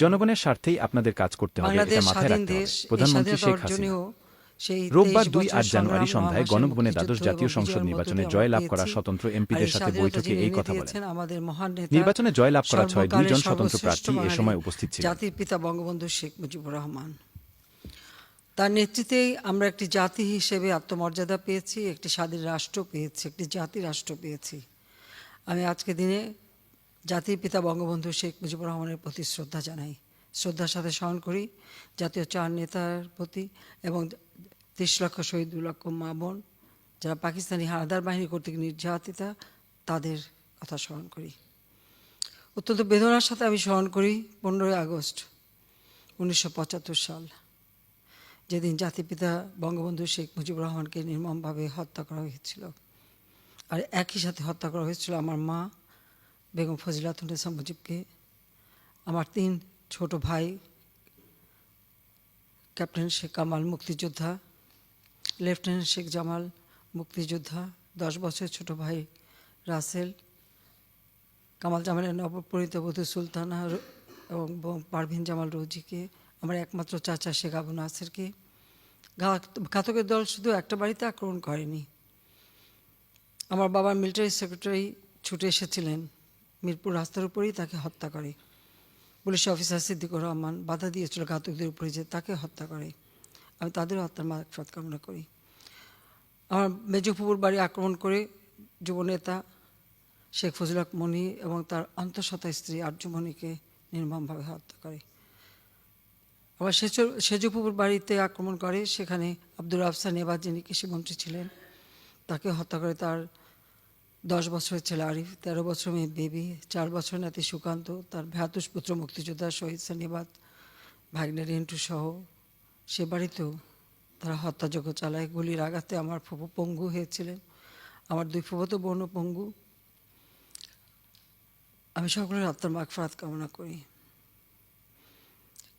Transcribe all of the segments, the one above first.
জনগণের স্বার্থেই আপনাদের কাজ করতে হবে এটা মাথায় রাখতে হবে। প্রধানমন্ত্রী শেখ হাসিনা। রোববার দুই আট জানুয়ারি সন্ধ্যায় গণভবনে দ্বাদশ জাতীয় সংসদ নির্বাচনে দিয়ে জয়লাভ করা স্বতন্ত্র এমপিদের সাথে বৈঠকে এই কথা বলেন। নির্বাচনে জয়লাভ করা ছয় দুইজন স্বতন্ত্র প্রার্থী এ সময় উপস্থিত ছিলেন। জাতির পিতা বঙ্গবন্ধু শেখ মুজিবুর রহমান। তার নেতৃত্বেই আমরা একটি জাতি হিসেবে আত্মমর্যাদা পেয়েছি একটি স্বাধীন রাষ্ট্র পেয়েছি একটি জাতি রাষ্ট্র পেয়েছি। আমি আজকে দিনে জাতির পিতা বঙ্গবন্ধু শেখ মুজিবুর রহমানের প্রতি শ্রদ্ধা জানাই। শ্রদ্ধার সাথে স্মরণ করি, জাতীয় চার নেতার প্রতি এবং ত্রিশ লক্ষ শহীদ, দু লক্ষ মা বোন, যারা পাকিস্তানি হানাদার বাহিনী কর্তৃক নির্যাতিতা, তাদের কথা স্মরণ করি। অত্যন্ত বেদনার সাথে আমি স্মরণ করি পনেরোই আগস্ট, উনিশশো পঁচাত্তর সাল। যেদিন জাতিপিতা বঙ্গবন্ধু শেখ মুজিবুর রহমানকে নির্মমভাবে হত্যা করা হয়েছিল। আর একই সাথে হত্যা করা হয়েছিল আমার মা বেগম ফজিলাতুন্নেসা মুজিবকে আমার তিন ছোট ভাই, ক্যাপ্টেন শেখ কামাল মুক্তিযোদ্ধা, লেফটেন্যান্ট শেখ জামাল মুক্তিযোদ্ধা, দশ বছরের ছোট ভাই রাসেল, কামাল জামালের নবপরিণীত বধূ সুলতানা এবং পারভিন জামাল রোজিকে, আমার একমাত্র চাচা শেখ আবু নাসেরকে। ঘাতকের দল শুধু একটা বাড়িতে আক্রমণ করেনি। আমার বাবার মিলিটারি সেক্রেটারি ছুটে এসেছিলেন। মিরপুর রাস্তার উপরেই তাকে হত্যা করে। পুলিশ অফিসার সিদ্দিকুর রহমান বাধা দিয়েছিল ঘাতকদের উপরে যে তাকে হত্যা করে। আমি তাদের হত্যার মাফত কামনা করি। আমার মেজপুকুর বাড়ি আক্রমণ করে যুবনেতা শেখ ফজল হক মনি এবং তার অন্তঃসত্ত্বা স্ত্রী আর্যমণিকে নির্মমভাবে হত্যা করে। আবার সেজ সেজপুকুর বাড়িতে আক্রমণ করে, সেখানে আব্দুল আফসান এবার যিনি কৃষিমন্ত্রী ছিলেন, তাকে হত্যা করে তার দশ বছরের ছেলে আরিফ তেরো বছর মেয়ে বেবি চার বছর নাতি সুকান্ত, তার ভ্রাতুষ পুত্র মুক্তিযোদ্ধা শহীদ সানিবাদ ভাগ্নে রিন্টু সহ সে বাড়িতেও তারা হত্যাযজ্ঞ চালায়। গুলির আঘাতে আমার ফুফু পঙ্গু হয়েছিলেন। আমার দুই ফুফতো বোনও পঙ্গু। আমি সকলের আত্মার মাগফরাত কামনা করি।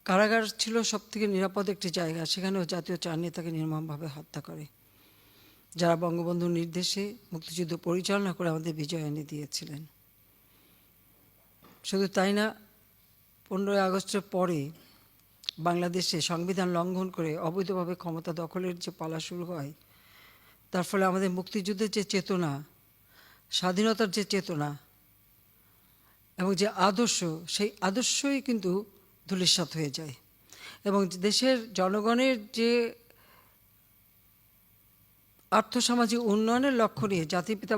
কারাগার ছিল সব থেকে নিরাপদ একটি জায়গা। সেখানেও জাতীয় চার নেতাকে নির্মমভাবে হত্যা করে। যারা বঙ্গবন্ধুর নির্দেশে মুক্তিযুদ্ধ পরিচালনা করে আমাদের বিজয় এনে দিয়েছিলেন। শুধু তাই না, পনেরোই আগস্টের পরে বাংলাদেশে সংবিধান লঙ্ঘন করে অবৈধভাবে ক্ষমতা দখলের যে পালা শুরু হয়, তার ফলে আমাদের মুক্তিযুদ্ধের যে চেতনা, স্বাধীনতার যে চেতনা এবং যে আদর্শ, সেই আদর্শই কিন্তু ধূলিসাৎ হয়ে যায়। এবং দেশের জনগণের যে আর্থসামাজিক উন্নয়নের লক্ষ্য নিয়ে জাতির পিতা